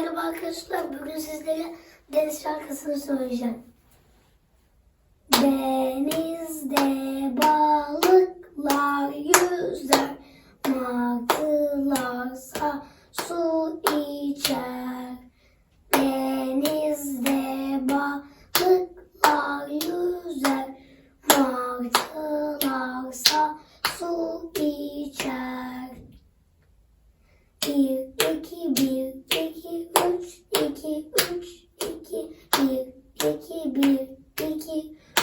Merhaba arkadaşlar. Bugün sizlere deniz şarkısını söyleyeceğim. Denizde balıklar yüzer, martılarsa su içer. Denizde balıklar yüzer, martılarsa su içer. Bir, iki, bir.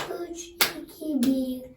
3, 2, 1.